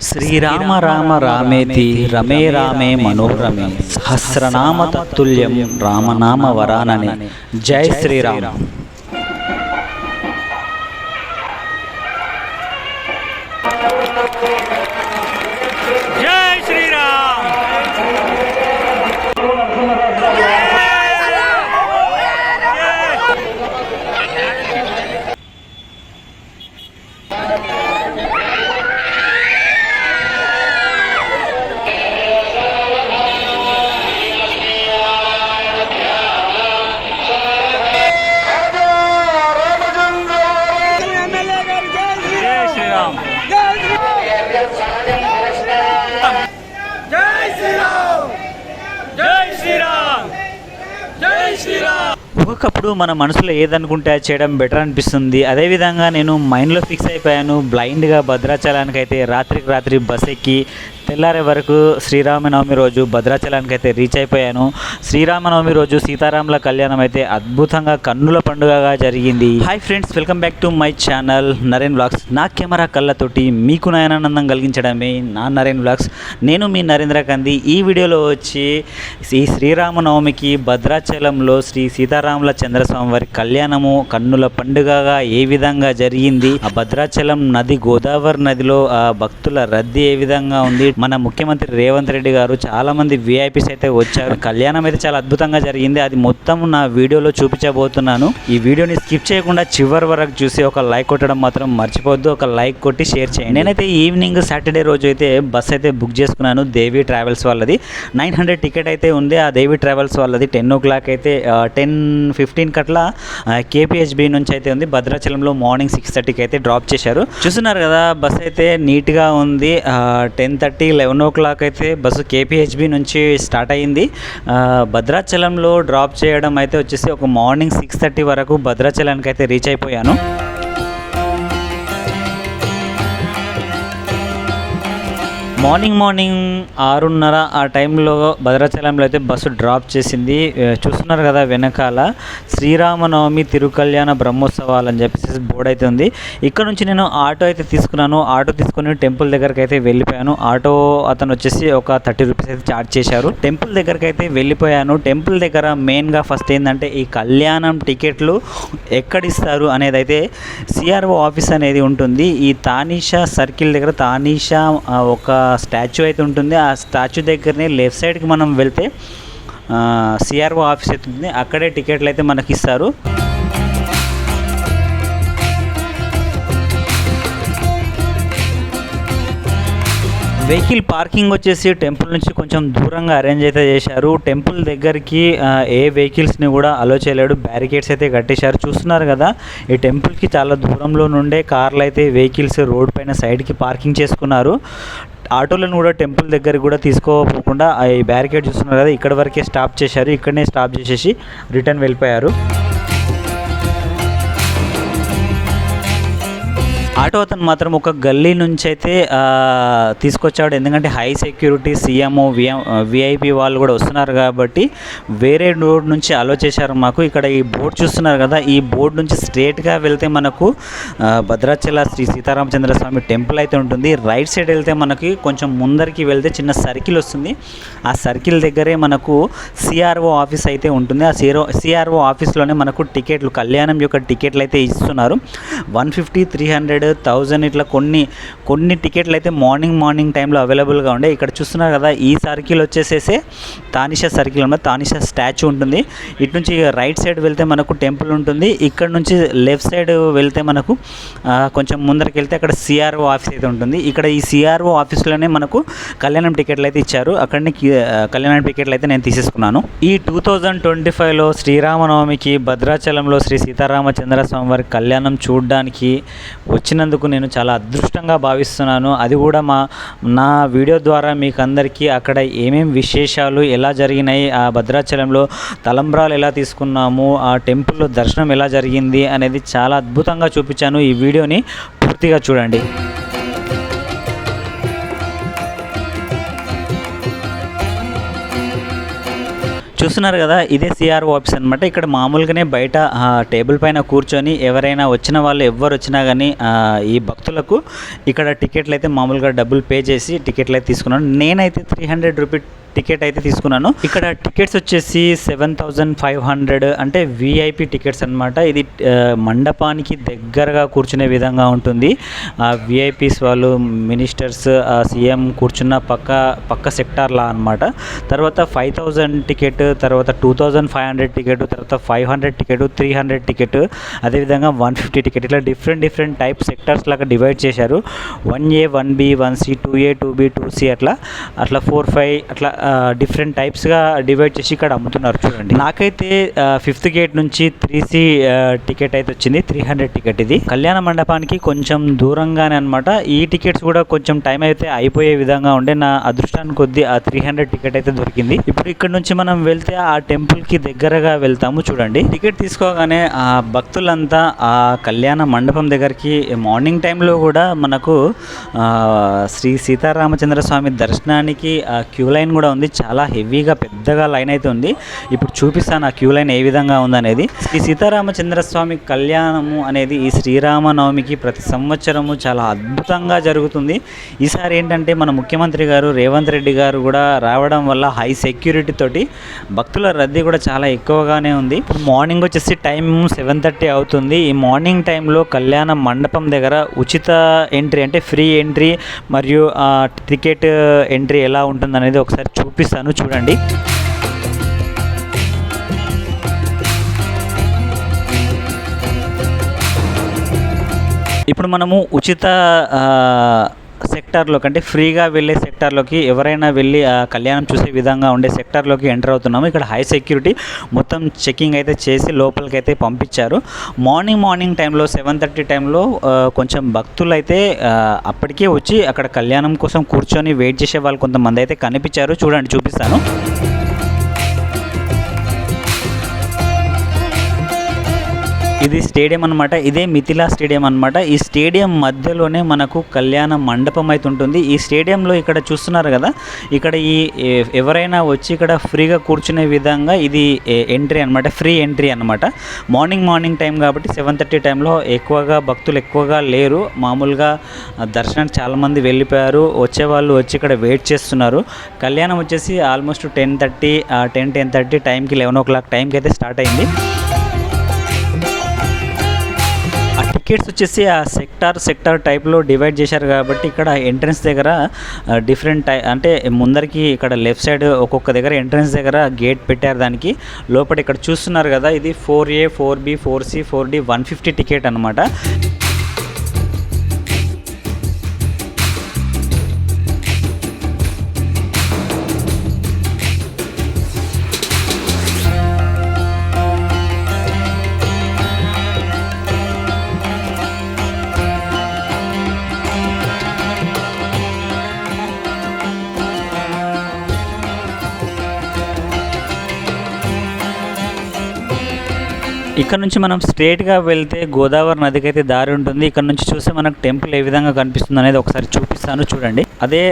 శ్రీరామ రామ రామేతి రమే రామే మనోరమే సహస్రనామ తత్తుల్యం రామనామ వరానని. జై శ్రీరామ్. అప్పుడు మన మనసులో ఏదనుకుంటే అది చేయడం బెటర్ అనిపిస్తుంది. అదేవిధంగా నేను మైండ్లో ఫిక్స్ అయిపోయాను. బ్లైండ్గా భద్రాచలానికి అయితే రాత్రికి రాత్రి బస్ ఎక్కి తెల్లారే వరకు శ్రీరామనవమి రోజు భద్రాచలానికి అయితే రీచ్ అయిపోయాను. శ్రీరామనవమి రోజు సీతారాముల కళ్యాణం అయితే అద్భుతంగా కన్నుల పండుగగా జరిగింది. Hi friends welcome back to my channel Naren vlogs నా కెమెరా కళ్ళతోటి మీకు నయనానందం కలిగించడమే నా నరేన్ వ్లాగ్స్ నేను మీ నరేంద్ర కంది. ఈ వీడియోలో వచ్చి ఈ శ్రీరామనవమికి భద్రాచలంలో శ్రీ సీతారాముల చంద్రస్వామి వారి కళ్యాణము కన్నుల పండుగగా ఏ విధంగా జరిగింది? ఆ భద్రాచలం నది గోదావరి నదిలో ఆ భక్తుల రద్దీ ఏ విధంగా ఉంది? మన ముఖ్యమంత్రి రేవంత్ రెడ్డి గారు చాలా మంది విఐపీస్ అయితే వచ్చారు. కళ్యాణం అయితే చాలా అద్భుతంగా జరిగింది. అది మొత్తం నా వీడియోలో చూపించబోతున్నాను. ఈ వీడియోని స్కిప్ చేయకుండా చివరి వరకు చూసి ఒక లైక్ కొట్టడం మాత్రం మర్చిపోవద్దు. ఒక లైక్ కొట్టి షేర్ చేయండి. నేనైతే ఈవినింగ్ సాటర్డే రోజు అయితే బస్ అయితే బుక్ చేసుకున్నాను. దేవి ట్రావెల్స్ వాళ్ళది. నైన్ హండ్రెడ్ టికెట్ అయితే ఉంది. ఆ దేవి ట్రావెల్స్ వాళ్ళది టెన్ ఓ క్లాక్ అయితే టెన్ ఫిఫ్టీన్ కట్ల కేపీహెచ్బి నుంచి అయితే ఉంది. భద్రాచలంలో మార్నింగ్ సిక్స్ థర్టీకి అయితే డ్రాప్ చేశారు. చూస్తున్నారు కదా బస్ అయితే నీట్గా ఉంది. Ten thirty eleven o'clock అయితే బస్సు కేపీహెచ్బి నుంచి స్టార్ట్ అయ్యింది. భద్రాచలంలో డ్రాప్ చేయడం అయితే వచ్చేసి ఒక మార్నింగ్ సిక్స్ థర్టీ వరకు భద్రాచలానికి అయితే రీచ్ అయిపోయాను. మార్నింగ్ మార్నింగ్ ఆరున్నర ఆ టైంలో భద్రాచలంలో అయితే బస్సు డ్రాప్ చేసింది. చూస్తున్నారు కదా వెనకాల శ్రీరామనవమి తిరుకల్యాణ బ్రహ్మోత్సవాలు అని చెప్పేసి బోర్డు అయితే ఉంది. ఇక్కడ నుంచి నేను ఆటో అయితే తీసుకున్నాను. ఆటో తీసుకుని టెంపుల్ దగ్గరికి అయితే వెళ్ళిపోయాను. ఆటో అతను వచ్చేసి ఒక థర్టీ రూపీస్ అయితే ఛార్జ్ చేశారు. టెంపుల్ దగ్గరికి అయితే వెళ్ళిపోయాను. టెంపుల్ దగ్గర మెయిన్గా ఫస్ట్ ఏంటంటే ఈ కళ్యాణం టికెట్లు ఎక్కడ ఇస్తారు అనేది అయితే సిఆర్ఓ ఆఫీస్ అనేది ఉంటుంది. ఈ తానీషా సర్కిల్ దగ్గర తానీషా ఒక స్టాచ్యూ అయితే ఉంటుంది. ఆ స్టాచ్యూ దగ్గరనే లెఫ్ట్ సైడ్కి మనం వెళ్తే సిఆర్ఓ ఆఫీస్ అయితే అక్కడే టికెట్లు అయితే మనకి ఇస్తారు. వెహికల్ పార్కింగ్ వచ్చేసి టెంపుల్ నుంచి కొంచెం దూరంగా అరేంజ్ అయితే చేశారు. టెంపుల్ దగ్గరికి ఏ వెహికల్స్ని కూడా అలో చేయలేడు. బ్యారికేడ్స్ అయితే కట్టేశారు. చూస్తున్నారు కదా ఈ టెంపుల్కి చాలా దూరంలో నుండే కార్లు అయితే వెహికల్స్ రోడ్ పైన సైడ్కి పార్కింగ్ చేసుకున్నారు. ఆటోలను కూడా టెంపుల్ దగ్గర కూడా తీసుకోపోకుండా ఈ బ్యారికేడ్ చూస్తున్నారు కదా ఇక్కడ వరకే స్టాప్ చేశారు ఇక్కడనే స్టాప్ చేసేసి రిటర్న్ వెళ్ళిపోయారు. ఆటో అతను మాత్రం ఒక గల్లీ నుంచి అయితే తీసుకొచ్చాడు. ఎందుకంటే high security CM VM VIP వాళ్ళు కూడా వస్తున్నారు కాబట్టి వేరే రోడ్ నుంచి అలో చేశారు మాకు. ఇక్కడ ఈ బోర్డు చూస్తున్నారు కదా ఈ బోర్డు నుంచి స్ట్రేట్గా వెళ్తే మనకు భద్రాచల శ్రీ సీతారామచంద్ర స్వామి టెంపుల్ అయితే ఉంటుంది. రైట్ సైడ్ వెళ్తే మనకి కొంచెం ముందరికి వెళ్తే చిన్న సర్కిల్ వస్తుంది. ఆ సర్కిల్ దగ్గరే మనకు సిఆర్ఓ ఆఫీస్ అయితే ఉంటుంది. ఆ సిఆర్ఓ సిఆర్ఓ ఆఫీస్లోనే మనకు టికెట్లు కళ్యాణం యొక్క టికెట్లు అయితే ఇస్తున్నారు. One fifty three hundred thousand ఇట్లా కొన్ని కొన్ని టికెట్లు అయితే మార్నింగ్ మార్నింగ్ టైంలో అవైలబుల్గా ఉండే. ఇక్కడ చూస్తున్నారు కదా ఈ సర్కిల్ వచ్చేసేసి తానిషా సర్కిల్ ఉన్న తానిషా స్టాచ్యూ ఉంటుంది. ఇటు నుంచి రైట్ సైడ్ వెళ్తే మనకు టెంపుల్ ఉంటుంది. ఇక్కడ నుంచి లెఫ్ట్ సైడ్ వెళ్తే మనకు కొంచెం ముందరికి వెళ్తే అక్కడ సిఆర్ఓ ఆఫీస్ అయితే ఉంటుంది. ఇక్కడ ఈ సిఆర్ఓ ఆఫీస్లోనే మనకు కళ్యాణం టికెట్లు అయితే ఇచ్చారు అక్కడనే కళ్యాణం టికెట్లు అయితే నేను తీసేసుకున్నాను. ఈ టూ థౌజండ్ ట్వంటీ ఫైవ్లో శ్రీరామనవమికి భద్రాచలంలో శ్రీ సీతారామచంద్ర స్వామి వారి కళ్యాణం చూడడానికి వచ్చిన వచ్చినందుకు నేను చాలా అదృష్టంగా భావిస్తున్నాను. అది కూడా మా నా వీడియో ద్వారా మీకు అందరికీ అక్కడ ఏమేమి విశేషాలు ఎలా జరిగినాయి ఆ భద్రాచలంలో తలంబ్రాలు ఎలా తీసుకున్నాము ఆ టెంపుల్లో దర్శనం ఎలా జరిగింది అనేది చాలా అద్భుతంగా చూపించాను. ఈ వీడియోని పూర్తిగా చూడండి. చూస్తున్నారు కదా ఇదే సిఆర్ఓ ఆఫీస్ అనమాట ఇక్కడ మామూలుగానే బయట టేబుల్ పైన కూర్చొని ఎవరైనా వచ్చిన వాళ్ళు ఎవరు వచ్చినా కానీ ఈ భక్తులకు ఇక్కడ టికెట్లు అయితే మామూలుగా డబ్బులు పే చేసి టికెట్లు అయితే తీసుకున్నాను నేనైతే త్రీ హండ్రెడ్ రూపీ టికెట్ అయితే తీసుకున్నాను. ఇక్కడ టికెట్స్ వచ్చేసి సెవెన్ థౌజండ్ ఫైవ్ హండ్రెడ్ అంటే విఐపి టికెట్స్ అనమాట ఇది మండపానికి దగ్గరగా కూర్చునే విధంగా ఉంటుంది. ఆ విఐపీస్ వాళ్ళు మినిస్టర్స్ సీఎం కూర్చున్న పక్క పక్క సెక్టార్లా అనమాట తర్వాత ఫైవ్ థౌజండ్ టికెట్ తర్వాత two thousand five hundred ticket తర్వాత five hundred ticket three hundred ticket అదేవిధంగా వన్ ఫిఫ్టీ టికెట్ ఇట్లా డిఫరెంట్ డిఫరెంట్ టైప్ సెక్టార్స్ లాగా డివైడ్ చేశారు. One A one B one C two A two B two C అట్లా అట్లా four five అట్లా different టైప్స్గా divide చేసి ఇక్కడ అమ్ముతున్నారు చూడండి. నాకైతే ఫిఫ్త్ గేట్ నుంచి త్రీ సి టికెట్ అయితే వచ్చింది. త్రీ హండ్రెడ్ టికెట్ ఇది. కళ్యాణ మండపానికి కొంచెం దూరంగానే అనమాట ఈ టికెట్స్ కూడా కొంచెం టైం అయితే అయిపోయే విధంగా ఉండే నా అదృష్టానికి కొద్ది ఆ త్రీ హండ్రెడ్ టికెట్ అయితే దొరికింది. ఇప్పుడు ఇక్కడ నుంచి మనం వెళ్తే ఆ టెంపుల్కి దగ్గరగా వెళ్తాము చూడండి. టికెట్ తీసుకోగానే ఆ భక్తులంతా ఆ కళ్యాణ మండపం దగ్గరికి మార్నింగ్ టైంలో కూడా మనకు శ్రీ సీతారామచంద్ర స్వామి దర్శనానికి ఆ క్యూ లైన్ కూడా ఉంది. చాలా హెవీగా పెద్దగా లైన్ అయితే ఉంది. ఇప్పుడు చూపిస్తాను ఆ క్యూ లైన్ ఏ విధంగా ఉందనేది. శ్రీ సీతారామచంద్ర స్వామి కళ్యాణము అనేది ఈ శ్రీరామనవమికి ప్రతి సంవత్సరము చాలా అద్భుతంగా జరుగుతుంది. ఈసారి ఏంటంటే మన ముఖ్యమంత్రి గారు రేవంత్ రెడ్డి గారు కూడా రావడం వల్ల హై సెక్యూరిటీ తోటి భక్తుల రద్దీ కూడా చాలా ఎక్కువగానే ఉంది. ఇప్పుడు మార్నింగ్ వచ్చేసి టైం సెవెన్ థర్టీ అవుతుంది. ఈ మార్నింగ్ టైంలో కళ్యాణ మండపం దగ్గర ఉచిత ఎంట్రీ అంటే ఫ్రీ ఎంట్రీ మరియు టికెట్ ఎంట్రీ ఎలా ఉంటుంది అనేది ఒకసారి చూపిస్తాను చూడండి. ఇప్పుడు మనము ఉచిత సెక్టార్లోకి అంటే ఫ్రీగా వెళ్ళే సెక్టార్లోకి ఎవరైనా వెళ్ళి ఆ కళ్యాణం చూసే విధంగా ఉండే సెక్టార్లోకి ఎంటర్ అవుతున్నాము. ఇక్కడ హై సెక్యూరిటీ మొత్తం చెకింగ్ అయితే చేసి లోపలికి అయితే పంపించారు. మార్నింగ్ మార్నింగ్ టైంలో సెవెన్ థర్టీ టైంలో కొంచెం భక్తులు అయితే అప్పటికే వచ్చి అక్కడ కళ్యాణం కోసం కూర్చొని వెయిట్ చేసే వాళ్ళు కొంతమంది అయితే కనిపించారు. చూడండి చూపిస్తాను. ఇది స్టేడియం అనమాట ఇదే మిథిలా స్టేడియం అనమాట ఈ స్టేడియం మధ్యలోనే మనకు కళ్యాణ మండపం అయితే ఉంటుంది. ఈ స్టేడియంలో ఇక్కడ చూస్తున్నారు కదా ఇక్కడ ఈ ఎవరైనా వచ్చి ఇక్కడ ఫ్రీగా కూర్చునే విధంగా ఇది ఎంట్రీ అనమాట ఫ్రీ ఎంట్రీ అనమాట మార్నింగ్ మార్నింగ్ టైం కాబట్టి సెవెన్ థర్టీ టైంలో ఎక్కువగా భక్తులు ఎక్కువగా లేరు. మామూలుగా దర్శనానికి చాలామంది వెళ్ళిపోయారు. వచ్చేవాళ్ళు వచ్చి ఇక్కడ వెయిట్ చేస్తున్నారు. కళ్యాణం వచ్చేసి almost ten thirty ten ten thirty టైంకి లెవెన్ ఓ క్లాక్ టైంకి అయితే స్టార్ట్ అయింది. టికెట్స్ వచ్చేసి ఆ సెక్టార్ సెక్టార్ టైప్లో డివైడ్ చేశారు కాబట్టి ఇక్కడ ఎంట్రన్స్ దగ్గర డిఫరెంట్ టై అంటే ముందరికి ఇక్కడ లెఫ్ట్ సైడ్ ఒక్కొక్క దగ్గర ఎంట్రన్స్ దగ్గర గేట్ పెట్టారు దానికి. లోపల ఇక్కడ చూస్తున్నారు కదా ఇది four A four B four C four D one fifty ticket అనమాట ఇక్కడ నుంచి మనం స్ట్రేట్గా వెళ్తే గోదావరి నదికి అయితే దారి ఉంటుంది. ఇక్కడ నుంచి చూస్తే మనకు టెంపుల్ ఏ విధంగా కనిపిస్తుంది అనేది ఒకసారి చూపిస్తాను చూడండి. అదే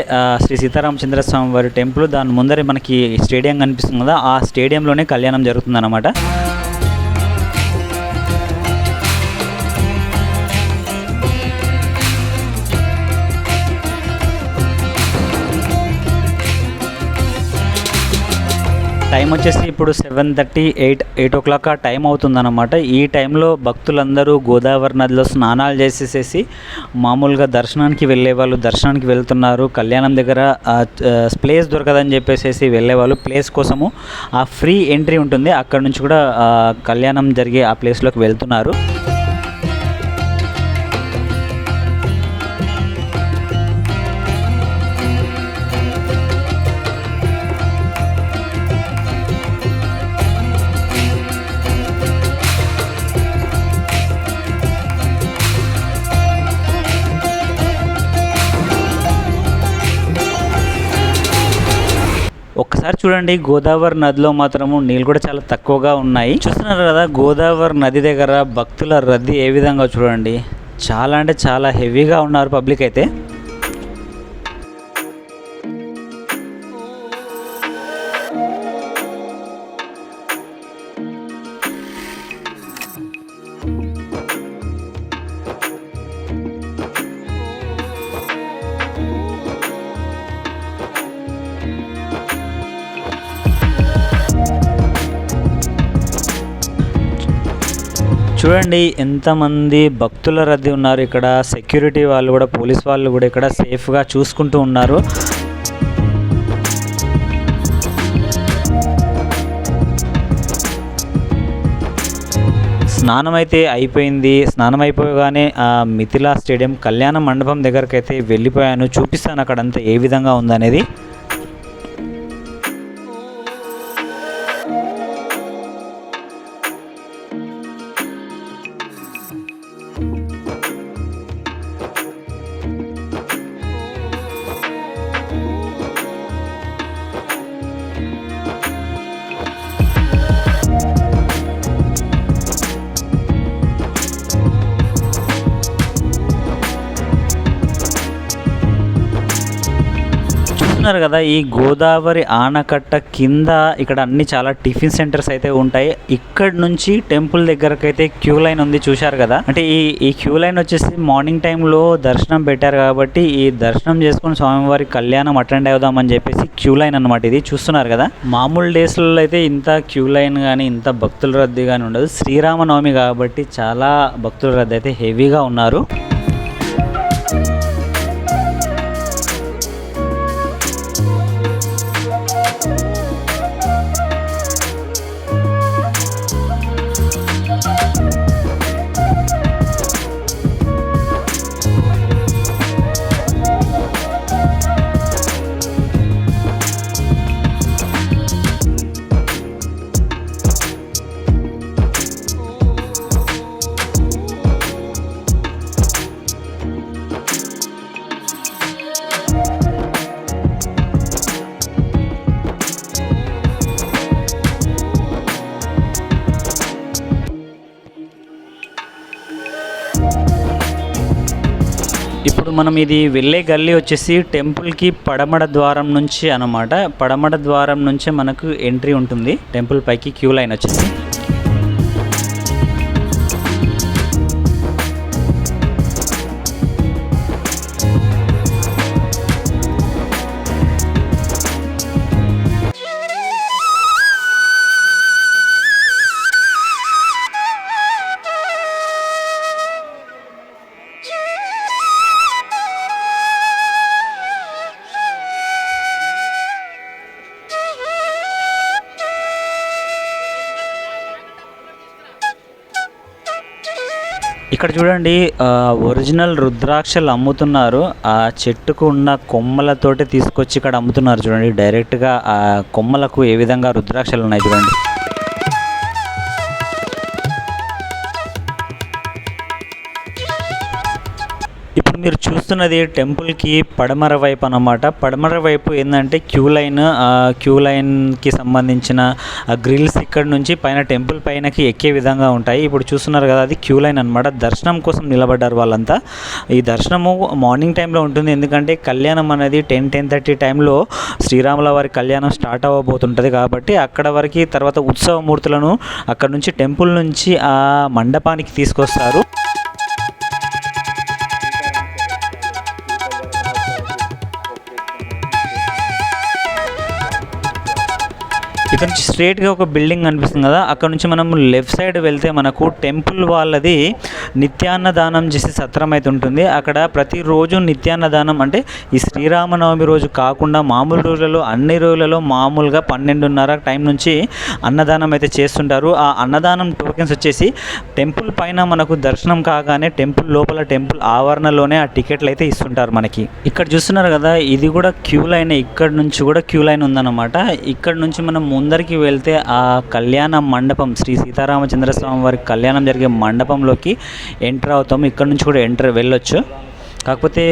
శ్రీ సీతారామచంద్ర స్వామి వారి టెంపుల్ దాని ముందరే మనకి స్టేడియం కనిపిస్తుంది కదా. ఆ స్టేడియంలోనే కళ్యాణం జరుగుతుంది అనమాట టైం వచ్చేసి ఇప్పుడు seven thirty eight eight o'clock ఆ టైం అవుతుందన్నమాట. ఈ టైంలో భక్తులందరూ గోదావరి నదిలో స్నానాలు చేసేసేసి మామూలుగా దర్శనానికి వెళ్ళే వాళ్ళు దర్శనానికి వెళ్తున్నారు. కళ్యాణం దగ్గర ప్లేస్ దొరకదని చెప్పేసి వెళ్ళే వాళ్ళు ప్లేస్ కోసము ఆ ఫ్రీ ఎంట్రీ ఉంటుంది. అక్కడ నుంచి కూడా కళ్యాణం జరిగే ఆ ప్లేస్లోకి వెళ్తున్నారు. ఒక్కసారి చూడండి గోదావరి నదిలో మాత్రము నీళ్ళు కూడా చాలా తక్కువగా ఉన్నాయి. చూస్తున్నారు కదా గోదావరి నది దగ్గర భక్తుల రద్దీ ఏ విధంగా చూడండి. చాలా అంటే చాలా హెవీగా ఉన్నారు పబ్లిక్ అయితే. చూడండి ఎంతమంది భక్తుల రద్దీ ఉన్నారు ఇక్కడ. సెక్యూరిటీ వాళ్ళు కూడా పోలీస్ వాళ్ళు కూడా ఇక్కడ సేఫ్గా చూసుకుంటూ ఉన్నారు. స్నానం అయితే అయిపోయింది. స్నానం అయిపోగానే ఆ మిథిలా స్టేడియం కళ్యాణ మండపం దగ్గరకైతే వెళ్ళిపోయాను. చూపిస్తాను అక్కడంతా ఏ విధంగా ఉందనేది. చూస్తున్నారు కదా ఈ గోదావరి ఆనకట్ట కింద ఇక్కడ అన్ని చాలా టిఫిన్ సెంటర్స్ అయితే ఉంటాయి. ఇక్కడ నుంచి టెంపుల్ దగ్గరకు అయితే క్యూ లైన్ ఉంది చూశారు కదా? అంటే ఈ ఈ క్యూ లైన్ వచ్చేసి మార్నింగ్ టైంలో దర్శనం పెట్టారు కాబట్టి ఈ దర్శనం చేసుకుని స్వామివారి కళ్యాణం అటెండ్ అవుదాం అని చెప్పేసి క్యూ లైన్ అనమాట ఇది. చూస్తున్నారు కదా? మామూలు డేస్లలో అయితే ఇంత క్యూ లైన్ కానీ ఇంత భక్తుల రద్దీ కానీ ఉండదు. శ్రీరామనవమి కాబట్టి చాలా భక్తుల రద్దీ అయితే హెవీగా ఉన్నారు. మనం ఇది వెళ్ళే గల్లీ వచ్చేసి టెంపుల్కి పడమడ ద్వారం నుంచి అన్నమాట. పడమడ ద్వారం నుంచే మనకు ఎంట్రీ ఉంటుంది. టెంపుల్ పైకి క్యూ లైన్ వచ్చేసి. చూడండి ఆ, ఒరిజినల్ రుద్రాక్షలు అమ్ముతున్నారు. ఆ చెట్టుకు ఉన్న కొమ్మలతోటి తీసుకొచ్చి ఇక్కడ అమ్ముతున్నారు చూడండి. డైరెక్ట్గా ఆ కొమ్మలకు ఏ విధంగా రుద్రాక్షలు ఉన్నాయి చూడండి. మీరు చూస్తున్నది టెంపుల్కి పడమర వైపు అన్నమాట. పడమర వైపు ఏంటంటే క్యూ లైన్ క్యూ లైన్కి సంబంధించిన గ్రిల్స్ ఇక్కడ నుంచి పైన టెంపుల్ పైనకి ఎక్కే విధంగా ఉంటాయి. ఇప్పుడు చూస్తున్నారు కదా అది క్యూ లైన్ అనమాట దర్శనం కోసం నిలబడ్డారు వాళ్ళంతా. ఈ దర్శనము మార్నింగ్ టైంలో ఉంటుంది. ఎందుకంటే కళ్యాణం అనేది టెన్ టెన్ థర్టీ టైంలో శ్రీరాముల వారి కళ్యాణం స్టార్ట్ అవ్వబోతుంటుంది కాబట్టి అక్కడ వరకు తర్వాత ఉత్సవ మూర్తులను అక్కడ నుంచి టెంపుల్ నుంచి ఆ మండపానికి తీసుకొస్తారు. ఇక్కడ నుంచి స్ట్రేట్గా ఒక బిల్డింగ్ కనిపిస్తుంది కదా అక్కడ నుంచి మనం లెఫ్ట్ సైడ్ వెళ్తే మనకు టెంపుల్ వాళ్ళది నిత్యాన్నదానం చేసే సత్రం అయితే ఉంటుంది. అక్కడ ప్రతిరోజు నిత్యాన్నదానం అంటే ఈ శ్రీరామనవమి రోజు కాకుండా మామూలు రోజులలో అన్ని రోజులలో మామూలుగా పన్నెండున్నర టైం నుంచి అన్నదానం అయితే చేస్తుంటారు. ఆ అన్నదానం టోకెన్స్ వచ్చేసి టెంపుల్ పైన మనకు దర్శనం కాగానే టెంపుల్ లోపల టెంపుల్ ఆవరణలోనే ఆ టికెట్లు అయితే ఇస్తుంటారు మనకి. ఇక్కడ చూస్తున్నారు కదా ఇది కూడా క్యూ లైన్ ఇక్కడ నుంచి కూడా క్యూ లైన్ ఉందన్నమాట. ఇక్కడ నుంచి మనం ముందరికి వెళ్తే ఆ కళ్యాణ మండపం శ్రీ సీతారామచంద్ర స్వామి వారి కళ్యాణం జరిగే మండపంలోకి ఎంటర్ అవుతాం ఇక్కడ నుంచి కూడా ఎంటర్ వెళ్ళొచ్చు. కాకపోతే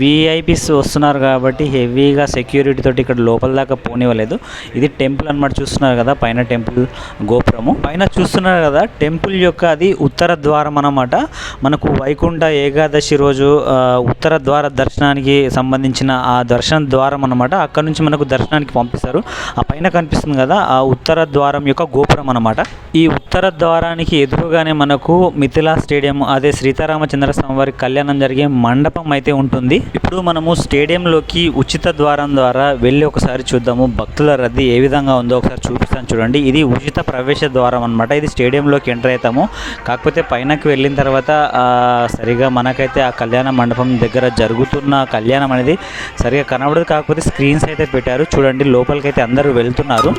వీఐపీస్ వస్తున్నారు కాబట్టి హెవీగా సెక్యూరిటీ తోటి ఇక్కడ లోపల దాకా పోనివ్వలేదు. ఇది టెంపుల్ అన్నమాట చూస్తున్నారు కదా పైన టెంపుల్ గోపురము. పైన చూస్తున్నారు కదా టెంపుల్ యొక్క అది ఉత్తర ద్వారం అనమాట మనకు వైకుంఠ ఏకాదశి రోజు ఉత్తర ద్వార దర్శనానికి సంబంధించిన ఆ దర్శన ద్వారం అనమాట అక్కడ నుంచి మనకు దర్శనానికి పంపిస్తారు. ఆ పైన కనిపిస్తుంది కదా ఆ ఉత్తర ద్వారం యొక్క గోపురం అనమాట ఈ ఉత్తర ద్వారానికి ఎదురుగానే మనకు మిథిలా స్టేడియం అదే శ్రీతారామచంద్ర స్వామి వారి కళ్యాణం జరిగే మండ మండపం అయితే ఉంటుంది. ఇప్పుడు మనము స్టేడియంలోకి ఉచిత ద్వారం ద్వారా వెళ్ళి ఒకసారి చూద్దాము. భక్తుల రద్దీ ఏ విధంగా ఉందో ఒకసారి చూపిస్తాను చూడండి. ఇది ఉచిత ప్రవేశ ద్వారం అనమాట ఇది స్టేడియంలోకి ఎంటర్ అవుతాము. కాకపోతే పైనకి వెళ్ళిన తర్వాత సరిగా మనకైతే ఆ కళ్యాణ మండపం దగ్గర జరుగుతున్న కళ్యాణం అనేది సరిగా కనబడదు. కాకపోతే స్క్రీన్స్ అయితే పెట్టారు. చూడండి లోపలికి అయితే అందరూ వెళ్తున్నారు.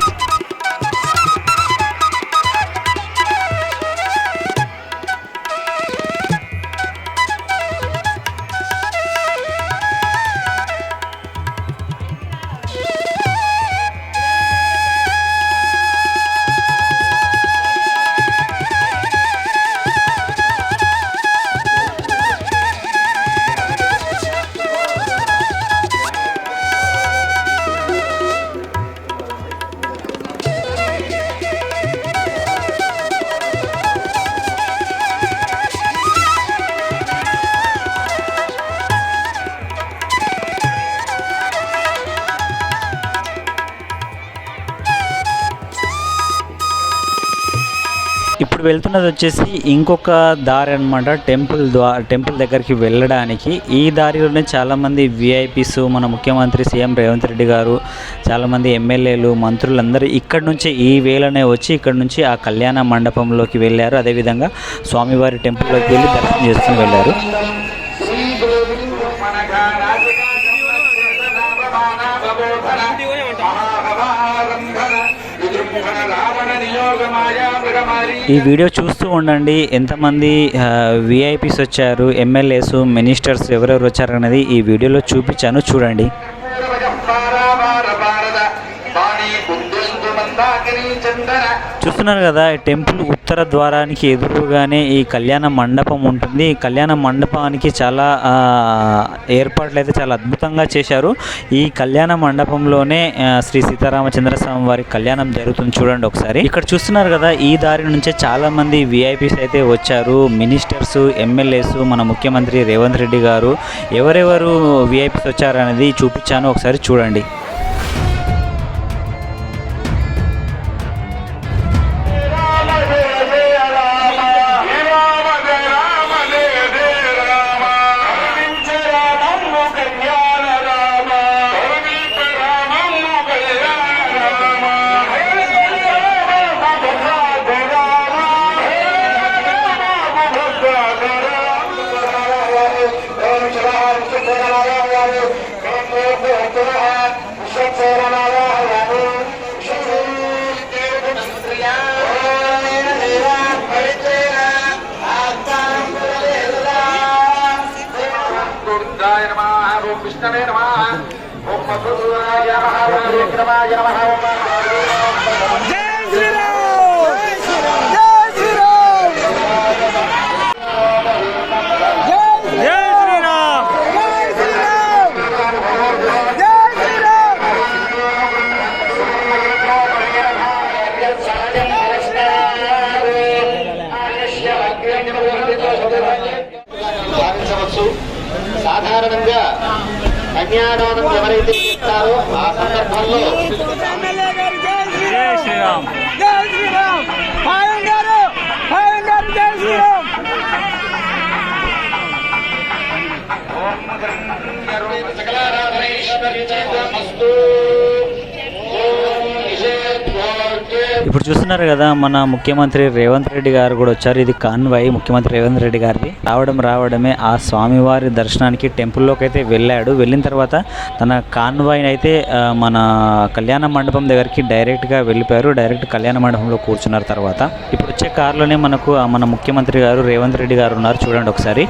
ఇప్పుడు వెళ్తున్నది వచ్చేసి ఇంకొక దారి అనమాట టెంపుల్ ద్వా టెంపుల్ దగ్గరికి వెళ్ళడానికి. ఈ దారిలోనే చాలామంది విఐపీస్ మన ముఖ్యమంత్రి సీఎం రేవంత్ రెడ్డి గారు చాలామంది ఎమ్మెల్యేలు మంత్రులు అందరూ ఇక్కడ నుంచి ఈ వేళనే వచ్చి ఇక్కడ నుంచి ఆ కళ్యాణ మండపంలోకి వెళ్ళారు. అదేవిధంగా స్వామివారి టెంపుల్లోకి వెళ్ళి దర్శనం చేసుకుని వెళ్ళారు. ఈ వీడియో చూస్తూ ఉండండి. ఎంతమంది విఐపీస్ వచ్చారు ఎమ్మెల్యేస్ మినిస్టర్స్ ఎవరెవరు వచ్చారు అనేది ఈ వీడియోలో చూపించాను. చూడండి. చూస్తున్నారు కదా టెంపుల్ ఉత్తర ద్వారానికి ఎదురుగానే ఈ కళ్యాణ మండపం ఉంటుంది. ఈ కళ్యాణ మండపానికి చాలా ఏర్పాట్లు అయితే చాలా అద్భుతంగా చేశారు. ఈ కళ్యాణ మండపంలోనే శ్రీ సీతారామచంద్ర స్వామి వారి కళ్యాణం జరుగుతుంది చూడండి ఒకసారి. ఇక్కడ చూస్తున్నారు కదా ఈ దారి నుంచే చాలా మంది విఐపీస్ అయితే వచ్చారు. మినిస్టర్స్ ఎమ్మెల్యేస్ మన ముఖ్యమంత్రి రేవంత్ రెడ్డి గారు ఎవరెవరు విఐపీస్ వచ్చారనేది చూపించాను. ఒకసారి చూడండి. విష్ణవే నమ. ఓం మధురాయ నమ. ఓం విక్రమాయ కన్యాదానం ఎవరైతే చేస్తారో ఆ సందర్భంలో ఇప్పుడు చూస్తున్నారు కదా మన ముఖ్యమంత్రి రేవంత్ రెడ్డి గారు కూడా వచ్చారు. ఇది కాన్వాయ్ ముఖ్యమంత్రి రేవంత్ రెడ్డి గారిది. రావడం రావడమే ఆ స్వామివారి దర్శనానికి టెంపుల్లోకి అయితే వెళ్ళాడు. వెళ్ళిన తర్వాత తన కాన్వాయ్ని అయితే మన కళ్యాణ మండపం దగ్గరికి డైరెక్ట్గా వెళ్ళిపోయారు. డైరెక్ట్ కళ్యాణ మండపంలో కూర్చున్నారు తర్వాత. ఇప్పుడు వచ్చే కారులోనే మనకు మన ముఖ్యమంత్రి గారు రేవంత్ రెడ్డి గారు ఉన్నారు. చూడండి ఒకసారి.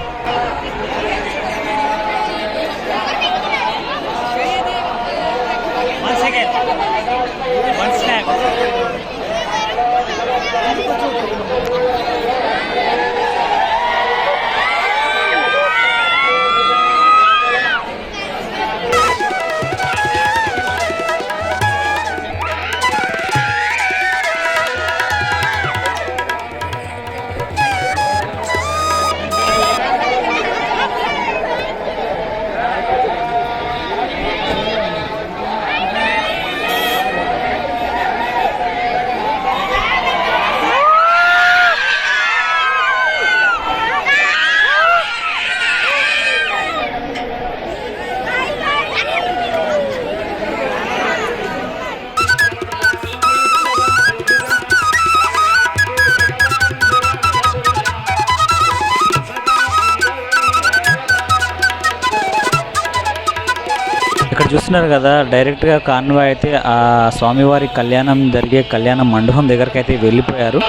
చూస్తున్నారు కదా డైరెక్ట్గా కాన్వాయ్ అయితే ఆ స్వామివారి కళ్యాణం జరిగే కళ్యాణ మండపం దగ్గరికి అయితే వెళ్ళిపోయారు.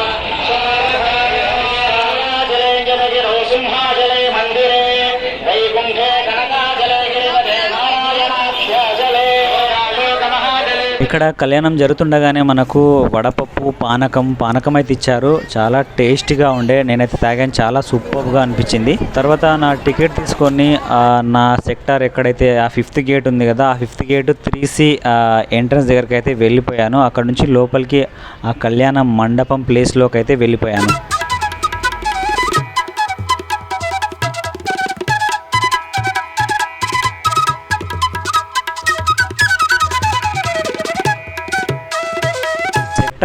ఇక్కడ కళ్యాణం జరుగుతుండగానే మనకు వడపప్పు పానకం పానకం అయితే ఇచ్చారు. చాలా టేస్టీగా ఉండే నేనైతే తాగాను. చాలా సూపర్గా అనిపించింది. తర్వాత నా టికెట్ తీసుకొని నా సెక్టార్ ఎక్కడైతే ఆ ఫిఫ్త్ గేట్ ఉంది కదా ఆ fifth gate three C entrance దగ్గరికి అయితే వెళ్ళిపోయాను. అక్కడ నుంచి లోపలికి ఆ కళ్యాణ మండపం ప్లేస్లోకి అయితే వెళ్ళిపోయాను.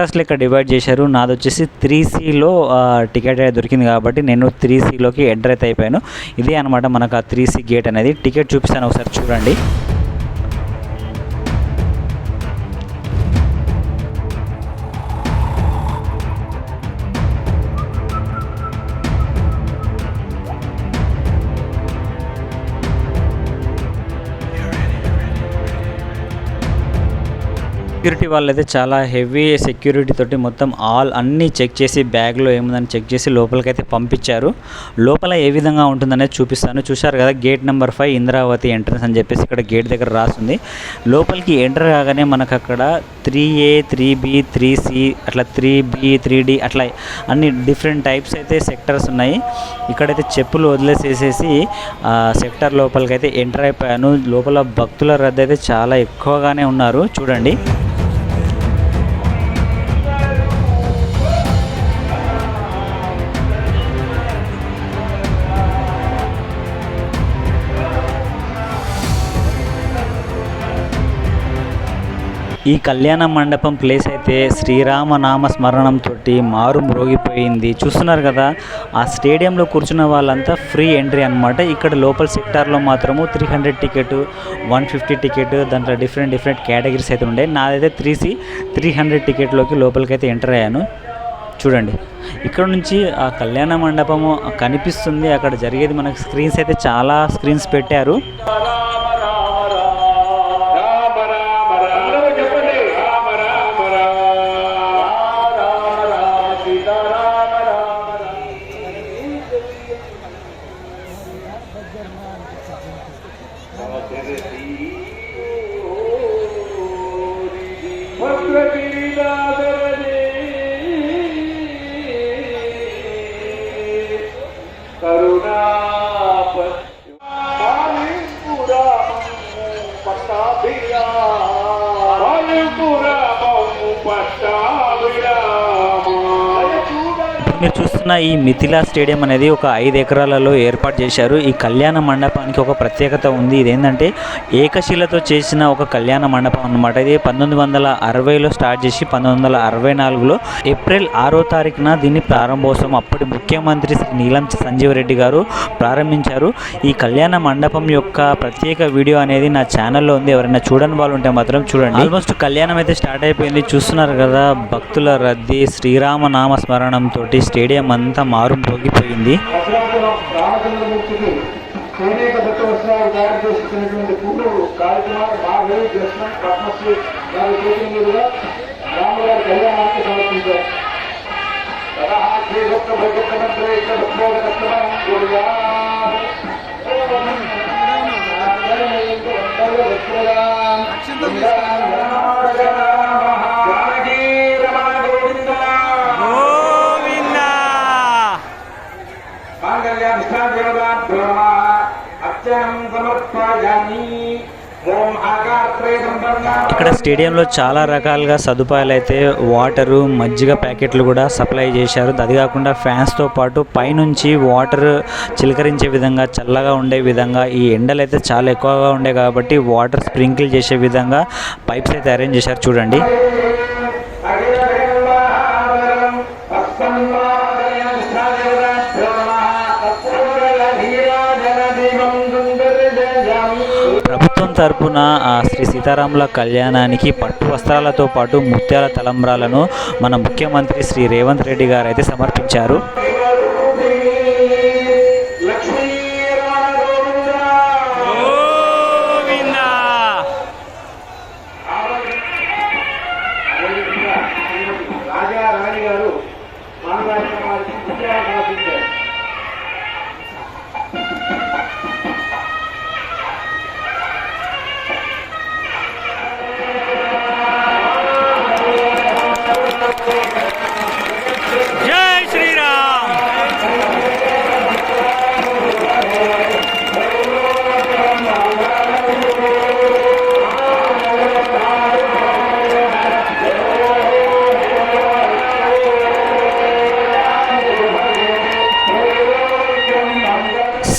సెక్టార్స్ లెక్క డివైడ్ చేశారు. నాది వచ్చేసి త్రీ సిలో టికెట్ అయితే దొరికింది కాబట్టి నేను త్రీ సిలోకి ఎంటర్ అయితే అయిపోయాను. ఇదే అనమాట మనకు ఆ త్రీ సి గేట్ అనేది. టికెట్ చూపిస్తాను ఒకసారి చూడండి. సెక్యూరిటీ వాళ్ళైతే చాలా హెవీ సెక్యూరిటీ తోటి మొత్తం ఆల్ అన్నీ చెక్ చేసి బ్యాగ్లో ఏముందని చెక్ చేసి లోపలికైతే పంపించారు. లోపల ఏ విధంగా ఉంటుందనేది చూపిస్తాను. చూశారు కదా gate number five Indravati entrance అని చెప్పేసి ఇక్కడ గేట్ దగ్గర రాస్తుంది లోపలికి ఎంటర్ కాగానే మనకు అక్కడ three A three B three C అట్లా త్రీ బి త్రీ డి అట్లా అన్ని డిఫరెంట్ టైప్స్ అయితే సెక్టర్స్ ఉన్నాయి. ఇక్కడైతే చెప్పులు వదిలేసేసేసి సెక్టర్ లోపలికైతే అయితే ఎంటర్ అయిపోయాను. లోపల భక్తుల రద్దు అయితే చాలా ఎక్కువగానే ఉన్నారు. చూడండి. ఈ కళ్యాణ మండపం ప్లేస్ అయితే శ్రీరామ నామ స్మరణంతో మారు మ్రోగిపోయింది. చూస్తున్నారు కదా ఆ స్టేడియంలో కూర్చున్న వాళ్ళంతా ఫ్రీ ఎంట్రీ అనమాట ఇక్కడ లోపల సెక్టార్లో మాత్రము three hundred ticket one fifty ticket దాంట్లో డిఫరెంట్ డిఫరెంట్ కేటగిరీస్ అయితే ఉండే. నాదైతే త్రీ సి త్రీ హండ్రెడ్ టికెట్లోకి లోపలికైతే ఎంటర్ అయ్యాను. చూడండి ఇక్కడ నుంచి ఆ కళ్యాణ మండపము కనిపిస్తుంది. అక్కడ జరిగేది మనకి స్క్రీన్స్ అయితే చాలా స్క్రీన్స్ పెట్టారు. చూస్తున్న ఈ మిథిలా స్టేడియం అనేది ఒక ఐదు ఎకరాలలో ఏర్పాటు చేశారు. ఈ కళ్యాణ మండపానికి ఒక ప్రత్యేకత ఉంది. ఇదేంటంటే ఏకశిలతో చేసిన ఒక కళ్యాణ మండపం అన్నమాట. ఇది పంతొమ్మిది వందల అరవైలో స్టార్ట్ చేసి పంతొమ్మిది వందల అరవై నాలుగులో ఏప్రిల్ ఆరో తారీఖున దీన్ని ప్రారంభోత్సవం. అప్పటి ముఖ్యమంత్రి శ్రీ నీలం సంజీవరెడ్డి గారు ప్రారంభించారు. ఈ కళ్యాణ మండపం యొక్క ప్రత్యేక వీడియో అనేది నా ఛానల్లో ఉంది. ఎవరైనా చూడని వాళ్ళు ఉంటే మాత్రం చూడండి. ఆల్మోస్ట్ కళ్యాణం అయితే స్టార్ట్ అయిపోయింది. చూస్తున్నారు కదా భక్తుల రద్దీ శ్రీరామ నామ స్మరణంతో స్టేడియం అంతా మారు మోగిపోయింది. రామచంద్రమూర్తికి చేనేత భక్త వస్త్రాలు తయారు చేస్తున్నటువంటి పూలు కార్యక్రమాలు బాగా కృష్ణ పద్మశ్రీ గారి చేతుల మీదుగా రామగారి కళ్యాణానికి సమర్పించారు తదా ఇక్కడ స్టేడియంలో చాలా రకాలుగా సదుపాయాలు అయితే వాటరు మజ్జిగ ప్యాకెట్లు కూడా సప్లై చేశారు. అది కాకుండా ఫ్యాన్స్తో పాటు పైనుంచి వాటర్ చిలకరించే విధంగా చల్లగా ఉండే విధంగా ఈ ఎండలు అయితే చాలా ఎక్కువగా ఉండే కాబట్టి వాటర్ స్ప్రింకిల్ చేసే విధంగా పైప్స్ అయితే అరేంజ్ చేశారు. చూడండి. ప్రభుత్వం తరపున శ్రీ సీతారాముల కళ్యాణానికి పట్టు వస్త్రాలతో పాటు ముత్యాల తలంబ్రాలను మన ముఖ్యమంత్రి శ్రీ రేవంత్ రెడ్డి గారు అయితే సమర్పించారు.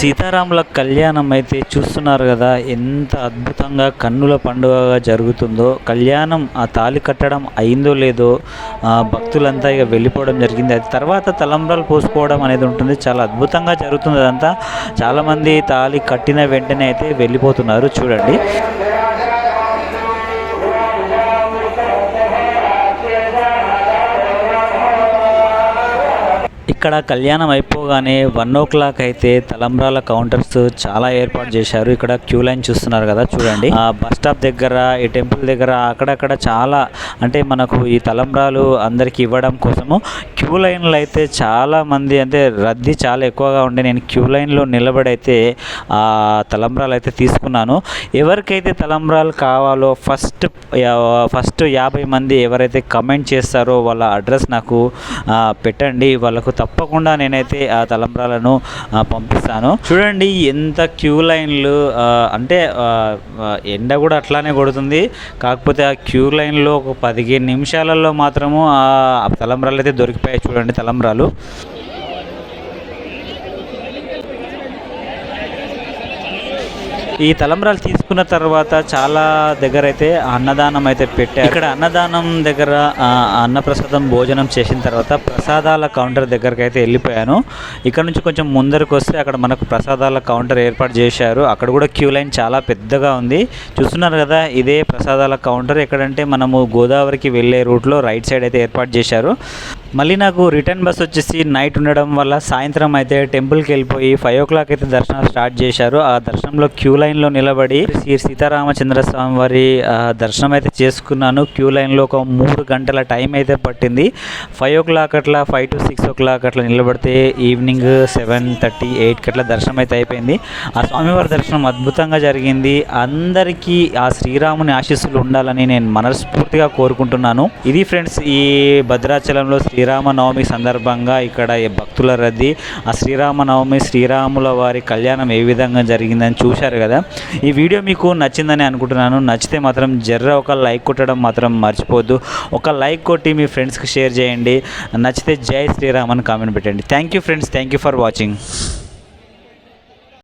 సీతారాముల కళ్యాణం అయితే చూస్తున్నారు కదా ఎంత అద్భుతంగా కన్నుల పండుగగా జరుగుతుందో. కళ్యాణం ఆ తాళి కట్టడం అయిందో లేదో భక్తులంతా ఇక వెళ్ళిపోవడం జరిగింది. అది తర్వాత తలంబ్రాలు పోసుకోవడం అనేది ఉంటుంది. చాలా అద్భుతంగా జరుగుతుంది అదంతా. చాలామంది తాళి కట్టిన వెంటనే అయితే వెళ్ళిపోతున్నారు. చూడండి. ఇక్కడ కళ్యాణం అయిపోగానే వన్ ఓ క్లాక్ అయితే తలంబ్రాల కౌంటర్స్ చాలా ఏర్పాటు చేశారు. ఇక్కడ క్యూ లైన్ చూస్తున్నారు కదా చూడండి. ఆ బస్ స్టాప్ దగ్గర ఈ టెంపుల్ దగ్గర అక్కడక్కడ చాలా అంటే మనకు ఈ తలంబ్రాలు అందరికి ఇవ్వడం కోసము క్యూ లైన్లో అయితే చాలా మంది అంటే రద్దీ చాలా ఎక్కువగా ఉండే నేను క్యూ లైన్లో నిలబడి అయితే ఆ తలంబ్రాలు అయితే తీసుకున్నాను. ఎవరికైతే తలంబ్రాలు కావాలో ఫస్ట్ ఫస్ట్ యాభై మంది ఎవరైతే కమెంట్ చేస్తారో వాళ్ళ అడ్రస్ నాకు పెట్టండి. వాళ్ళకు తప్పకుండా నేనైతే ఆ తలంబ్రాలను పంపిస్తాను. చూడండి ఎంత క్యూ లైన్లు అంటే ఎండ కూడా అట్లానే కొడుతుంది. కాకపోతే ఆ క్యూ లైన్లో ఒక పదిహేను నిమిషాలలో మాత్రము ఆ తలంబ్రాలు అయితే దొరికిపోయాయి చూడండి తలంబ్రాలు. ఈ తలంబ్రాలు తీసుకున్న తర్వాత చాలా దగ్గర అయితే అన్నదానం అయితే పెట్టారు. ఇక్కడ అన్నదానం దగ్గర అన్నప్రసాదం భోజనం చేసిన తర్వాత ప్రసాదాల కౌంటర్ దగ్గరకు అయితే వెళ్ళిపోయాను. ఇక్కడ నుంచి కొంచెం ముందరకు వస్తే అక్కడ మనకు ప్రసాదాల కౌంటర్ ఏర్పాటు చేశారు. అక్కడ కూడా క్యూ లైన్ చాలా పెద్దగా ఉంది. చూస్తున్నారు కదా ఇదే ప్రసాదాల కౌంటర్. ఎక్కడంటే మనము గోదావరికి వెళ్ళే రూట్లో రైట్ సైడ్ అయితే ఏర్పాటు చేశారు. మళ్ళీ నాకు రిటర్న్ బస్ వచ్చేసి నైట్ ఉండడం వల్ల సాయంత్రం అయితే టెంపుల్కి వెళ్ళిపోయి ఫైవ్ ఓ క్లాక్ అయితే దర్శనం స్టార్ట్ చేశారు. ఆ దర్శనంలో క్యూ లైన్లో నిలబడి శ్రీ సీతారామచంద్ర స్వామి వారి ఆ, దర్శనం అయితే చేసుకున్నాను. క్యూ లైన్లో ఒక మూడు గంటల టైం అయితే పట్టింది. ఫైవ్ ఓ క్లాక్ అట్లా five to six o'clock అట్లా నిలబడితే ఈవినింగ్ సెవెన్ థర్టీ ఎయిట్కి అట్లా దర్శనం అయితే అయిపోయింది. ఆ స్వామివారి దర్శనం అద్భుతంగా జరిగింది. అందరికీ ఆ శ్రీరాముని ఆశీస్సులు ఉండాలని నేను మనస్ఫూర్తిగా కోరుకుంటున్నాను. ఇది ఫ్రెండ్స్ ఈ భద్రాచలంలో శ్రీ శ్రీరామనవమి సందర్భంగా ఇక్కడ ఈ భక్తుల రద్దీ ఆ శ్రీరామనవమి శ్రీరాముల వారి కళ్యాణం ఏ విధంగా జరిగిందని చూశారు కదా. ఈ వీడియో మీకు నచ్చిందని అనుకుంటున్నాను. నచ్చితే మాత్రం జర్ర ఒక లైక్ కొట్టడం మాత్రం మర్చిపోద్దు ఒక లైక్ కొట్టి మీ ఫ్రెండ్స్కి షేర్ చేయండి. నచ్చితే జై శ్రీరామ్ అని కామెంట్ పెట్టండి. Thank you friends thank you for watching